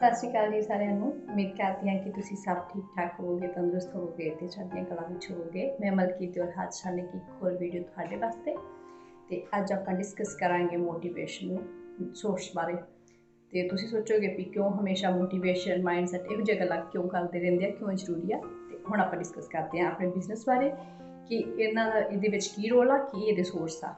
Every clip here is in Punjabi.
ਸਤਿ ਸ਼੍ਰੀ ਅਕਾਲ ਜੀ ਸਾਰਿਆਂ ਨੂੰ। ਉਮੀਦ ਕਰਦੀ ਹਾਂ ਕਿ ਤੁਸੀਂ ਸਭ ਠੀਕ ਠਾਕ ਹੋਵੋਗੇ, ਤੰਦਰੁਸਤ ਹੋਵੋਗੇ ਤੇ ਚੜ੍ਹਦੀਆਂ ਕਲਾ ਵਿੱਚ ਹੋਵੋਗੇ। ਮੈਂ ਮਲਕੀਤ ਔਰ ਹਾਦਸਾ ਨੇ ਕੀ ਇੱਕ ਹੋਰ ਵੀਡੀਓ ਤੁਹਾਡੇ ਵਾਸਤੇ। ਤੇ ਅੱਜ ਆਪਾਂ ਡਿਸਕਸ ਕਰਾਂਗੇ ਮੋਟੀਵੇਸ਼ਨ ਸੋਰਸ ਬਾਰੇ। ਤੇ ਤੁਸੀਂ ਸੋਚੋਗੇ ਵੀ ਕਿਉਂ ਹਮੇਸ਼ਾ ਮੋਟੀਵੇਸ਼ਨ ਮਾਈਂਡਸੈਟ ਇਹੋ ਜਿਹੀ ਗੱਲਾਂ ਕਿਉਂ ਕਰਦੇ ਰਹਿੰਦੇ ਆ, ਕਿਉਂ ਜ਼ਰੂਰੀ ਆ? ਤੇ ਹੁਣ ਆਪਾਂ ਡਿਸਕਸ ਕਰਦੇ ਹਾਂ ਆਪਣੇ ਬਿਜ਼ਨਸ ਬਾਰੇ ਕਿ ਇਹਨਾਂ ਦਾ ਇਹਦੇ ਵਿੱਚ ਕੀ ਰੋਲ ਆ, ਕੀ ਇਹਦੇ ਸੋਰਸ ਆ।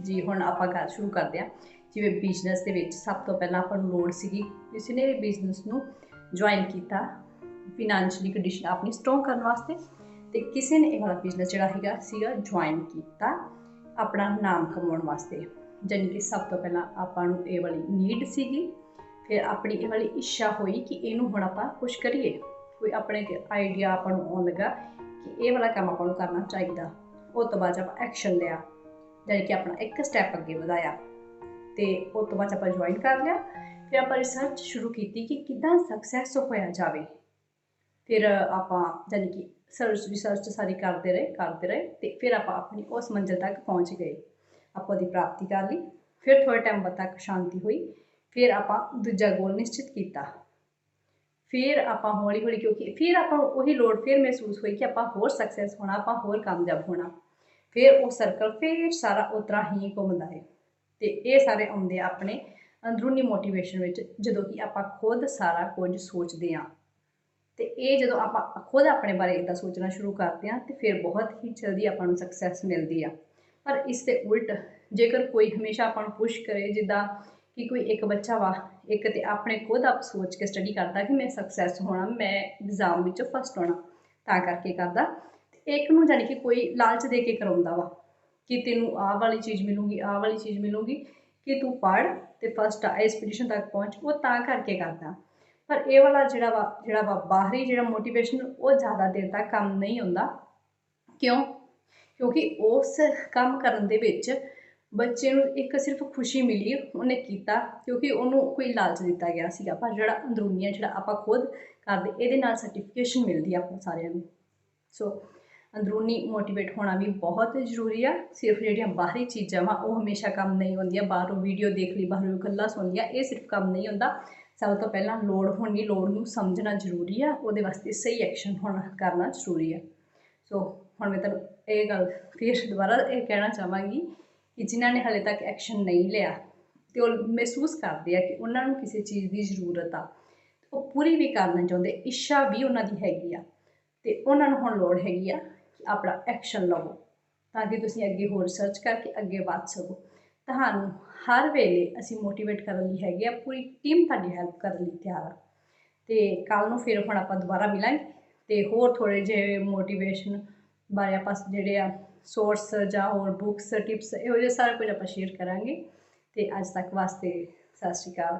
ਜੀ, ਹੁਣ ਆਪਾਂ ਗੱਲ ਸ਼ੁਰੂ ਕਰਦੇ ਹਾਂ। ਜਿਵੇਂ ਬਿਜ਼ਨਸ ਦੇ ਵਿੱਚ ਸਭ ਤੋਂ ਪਹਿਲਾਂ ਆਪਾਂ ਨੂੰ ਲੋੜ ਸੀਗੀ ਕਿਸੇ ਨੇ ਵੀ ਬਿਜ਼ਨਸ ਨੂੰ ਜੁਆਇਨ ਕੀਤਾ ਫਿਨੈਂਸ਼ੀਅਲੀ ਕੰਡੀਸ਼ਨ ਆਪਣੀ ਸਟਰੋਂਗ ਕਰਨ ਵਾਸਤੇ, ਤੇ ਕਿਸੇ ਨੇ ਇਹ ਵਾਲਾ ਬਿਜ਼ਨਸ ਜਿਹੜਾ ਹੈਗਾ ਸੀਗਾ ਜੁਆਇਨ ਕੀਤਾ ਆਪਣਾ ਨਾਮ ਕਮਾਉਣ ਵਾਸਤੇ। ਜਾਣੀ ਕਿ ਸਭ ਤੋਂ ਪਹਿਲਾਂ ਆਪਾਂ ਨੂੰ ਇਹ ਵਾਲੀ ਨੀਡ ਸੀਗੀ, ਫਿਰ ਆਪਣੀ ਇਹ ਵਾਲੀ ਇੱਛਾ ਹੋਈ ਕਿ ਇਹਨੂੰ ਹੁਣ ਆਪਾਂ ਕੁਝ ਕਰੀਏ। ਕੋਈ ਆਪਣੇ ਆਈਡੀਆ ਆਪਾਂ ਨੂੰ ਆਉਣ ਲੱਗਾ ਕਿ ਇਹ ਵਾਲਾ ਕੰਮ ਆਪਾਂ ਨੂੰ ਕਰਨਾ ਚਾਹੀਦਾ। ਉਹ ਤੋਂ ਬਾਅਦ ਆਪਾਂ ਐਕਸ਼ਨ ਲਿਆ। ਜਾਣੀ ਕਿ ਆਪਣਾ ਇੱਕ ਸਟੈਪ ਅੱਗੇ ਵਧਾਇਆ। ਤੇ ਉਹ ਤੋਂ ਬਾਅਦ ਆਪਾਂ ਜੁਆਇਨ ਕਰ ਲਿਆ। ਫਿਰ ਆਪਾਂ ਰਿਸਰਚ ਸ਼ੁਰੂ ਕੀਤੀ ਕਿ ਕਿੱਦਾਂ ਸਕਸੈਸ ਹੋਇਆ ਜਾਵੇ। ਫਿਰ ਆਪਾਂ ਜਾਣੀ ਕਿ ਸਰਚ ਰਿਸਰਚ ਸਾਰੀ ਕਰਦੇ ਰਹੇ ਕਰਦੇ ਰਹੇ ਤੇ ਫਿਰ ਆਪਾਂ ਆਪਣੀ ਉਸ ਮੰਜ਼ਿਲ ਤੱਕ ਪਹੁੰਚ ਗਏ। ਆਪਾਂ ਉਹਦੀ ਪ੍ਰਾਪਤੀ ਕਰ ਲਈ। ਫਿਰ ਥੋੜੇ ਟਾਈਮ ਬਾਅਦ ਤੱਕ ਸ਼ਾਂਤੀ ਹੋਈ। ਫਿਰ ਆਪਾਂ ਦੂਜਾ ਗੋਲ ਨਿਸ਼ਚਿਤ ਕੀਤਾ। ਫਿਰ ਆਪਾਂ ਹੌਲੀ ਹੌਲੀ ਕਿਉਂਕਿ ਫਿਰ ਆਪਾਂ ਨੂੰ ਉਹੀ ਲੋੜ ਫਿਰ ਮਹਿਸੂਸ ਹੋਈ ਕਿ ਆਪਾਂ ਹੋਰ ਸਕਸੈਸ ਹੋਣਾ, ਆਪਾਂ ਹੋਰ ਕਾਮਯਾਬ ਹੋਣਾ। ਫਿਰ ਉਹ ਸਰਕਲ ਫਿਰ ਸਾਰਾ ਉਤਰਾ ਹੀ ਘੁੰਮਦਾ ਹੈ ਤੇ ਇਹ ਸਾਰੇ ਆਉਂਦੇ ਆ ਆਪਣੇ ਅੰਦਰੂਨੀ ਮੋਟੀਵੇਸ਼ਨ ਵਿੱਚ, ਜਦੋਂ ਕਿ ਆਪਾਂ ਖੁਦ ਸਾਰਾ ਕੁਝ ਸੋਚਦੇ ਹਾਂ। ਤੇ ਇਹ ਜਦੋਂ ਆਪਾਂ ਖੁਦ ਆਪਣੇ ਬਾਰੇ ਇਦਾਂ ਸੋਚਣਾ ਸ਼ੁਰੂ ਕਰਦੇ ਹਾਂ, ਤੇ ਫਿਰ ਬਹੁਤ ਹੀ ਜਲਦੀ ਆਪਾਂ ਨੂੰ ਸਕਸੈਸ ਮਿਲਦੀ ਆ। ਪਰ ਇਸ ਦੇ ਉਲਟ, ਜੇਕਰ ਕੋਈ ਹਮੇਸ਼ਾ ਆਪਾਂ ਨੂੰ ਪੁਸ਼ ਕਰੇ, ਜਿੱਦਾਂ ਕਿ ਕੋਈ ਇੱਕ ਬੱਚਾ ਵਾ, ਇੱਕ ਤੇ ਆਪਣੇ ਖੁਦ ਆਪ ਸੋਚ ਕੇ ਸਟੱਡੀ ਕਰਦਾ ਕਿ ਮੈਂ ਸਕਸੈਸ ਹੋਣਾ, ਮੈਂ ਐਗਜ਼ਾਮ ਵਿੱਚ ਫਸਟ ਹੋਣਾ, ਤਾਂ ਕਰਕੇ ਕਰਦਾ। ਤੇ ਇੱਕ ਨੂੰ ਜਾਨੀ ਕਿ ਕੋਈ ਲਾਲਚ ਦੇ ਕੇ ਕਰਾਉਂਦਾ ਵਾ। ਕਿ ਤੈਨੂੰ ਆਹ ਵਾਲੀ ਚੀਜ਼ ਮਿਲੂਗੀ, ਆਹ ਵਾਲੀ ਚੀਜ਼ ਮਿਲੂਗੀ, ਕਿ ਤੂੰ ਪੜ ਤੇ ਫਸਟ ਆ ਇਸ ਪੋਜੀਸ਼ਨ ਤੱਕ ਪਹੁੰਚ, ਉਹ ਤਾਂ ਕਰਕੇ ਕਰਦਾ। ਪਰ ਇਹ ਵਾਲਾ ਜਿਹੜਾ ਵਾ ਜਿਹੜਾ ਵਾ ਬਾਹਰੀ ਜਿਹੜਾ ਮੋਟੀਵੇਸ਼ਨ ਉਹ ਜ਼ਿਆਦਾ ਦੇਰ ਤੱਕ ਕੰਮ ਨਹੀਂ ਹੁੰਦਾ। ਕਿਉਂ? ਕਿਉਂਕਿ ਉਸ ਕੰਮ ਕਰਨ ਦੇ ਵਿੱਚ ਬੱਚੇ ਨੂੰ ਇੱਕ ਸਿਰਫ ਖੁਸ਼ੀ ਮਿਲੀ, ਉਹਨੇ ਕੀਤਾ, ਕਿਉਂਕਿ ਉਹਨੂੰ ਕੋਈ ਲਾਲਚ ਦਿੱਤਾ ਗਿਆ ਸੀਗਾ। ਪਰ ਜਿਹੜਾ ਅੰਦਰੂਨੀ ਹੈ ਜਿਹੜਾ ਆਪਾਂ ਖੁਦ ਕਰਦੇ, ਇਹਦੇ ਨਾਲ ਸਰਟੀਫਿਕੇਸ਼ਨ ਮਿਲਦੀ ਆ ਆਪਾਂ ਸਾਰਿਆਂ ਨੂੰ। ਸੋ ਅੰਦਰੂਨੀ ਮੋਟੀਵੇਟ ਹੋਣਾ ਵੀ ਬਹੁਤ ਜ਼ਰੂਰੀ ਆ। ਸਿਰਫ ਜਿਹੜੀਆਂ ਬਾਹਰੀ ਚੀਜ਼ਾਂ ਵਾ, ਉਹ ਹਮੇਸ਼ਾ ਕੰਮ ਨਹੀਂ ਹੁੰਦੀਆਂ। ਬਾਹਰੋਂ ਵੀਡੀਓ ਦੇਖ ਲਈ, ਬਾਹਰੋਂ ਗੱਲਾਂ ਸੁਣ ਸੁਣਦੀਆਂ ਇਹ ਸਿਰਫ ਕੰਮ ਨਹੀਂ ਹੁੰਦਾ। ਸਭ ਤੋਂ ਪਹਿਲਾਂ ਲੋੜ ਹੋਣੀ, ਲੋੜ ਨੂੰ ਸਮਝਣਾ ਜ਼ਰੂਰੀ ਆ। ਉਹਦੇ ਵਾਸਤੇ ਸਹੀ ਐਕਸ਼ਨ ਹੋਣਾ ਕਰਨਾ ਜ਼ਰੂਰੀ ਆ। ਸੋ ਹੁਣ ਮੈਂ ਤੁਹਾਨੂੰ ਇਹ ਗੱਲ ਫਿਰ ਦੁਬਾਰਾ ਇਹ ਕਹਿਣਾ ਚਾਹਾਂਗੀ ਕਿ ਜਿਨ੍ਹਾਂ ਨੇ ਹਲੇ ਤੱਕ ਐਕਸ਼ਨ ਨਹੀਂ ਲਿਆ, ਤੇ ਉਹ ਮਹਿਸੂਸ ਕਰਦੇ ਆ ਕਿ ਉਹਨਾਂ ਨੂੰ ਕਿਸੇ ਚੀਜ਼ ਦੀ ਜ਼ਰੂਰਤ ਆ। ਉਹ ਪੂਰੀ ਵੀ ਕਰਨਾ ਚਾਹੁੰਦੇ, ਇੱਛਾ ਵੀ ਉਹਨਾਂ ਦੀ ਹੈਗੀ ਆ, ਤੇ ਉਹਨਾਂ ਨੂੰ ਹੁਣ ਲੋੜ ਹੈਗੀ ਆ ਕਿ ਆਪਣਾ ਐਕਸ਼ਨ ਲਵੋ, ਤਾਂ ਕਿ ਤੁਸੀਂ ਅੱਗੇ ਹੋਰ ਰਿਸਰਚ ਕਰਕੇ ਅੱਗੇ ਵਧ ਸਕੋ। ਤੁਹਾਨੂੰ ਹਰ ਵੇਲੇ ਅਸੀਂ ਮੋਟੀਵੇਟ ਕਰਨ ਲਈ ਹੈਗੇ ਆ, ਪੂਰੀ ਟੀਮ ਤੁਹਾਡੀ ਹੈਲਪ ਕਰਨ ਲਈ ਤਿਆਰ ਆ। ਤੇ ਕੱਲ ਨੂੰ ਫਿਰ ਹੁਣ ਆਪਾਂ ਦੁਬਾਰਾ ਮਿਲਾਂਗੇ, ਤੇ ਹੋਰ ਥੋੜੇ ਜਿਹੇ ਮੋਟੀਵੇਸ਼ਨ ਬਾਰੇ ਆਪਾਂ ਜਿਹੜੇ ਆ ਸੋਰਸ ਜਾਂ ਹੋਰ ਬੁੱਕਸ ਟਿਪਸ ਇਹੋ ਜਿਹੇ ਸਾਰਾ ਕੁਝ ਆਪਾਂ ਸ਼ੇਅਰ ਕਰਾਂਗੇ। ਤੇ ਅੱਜ ਤੱਕ ਵਾਸਤੇ ਸਤਿ ਸ਼੍ਰੀ ਅਕਾਲ।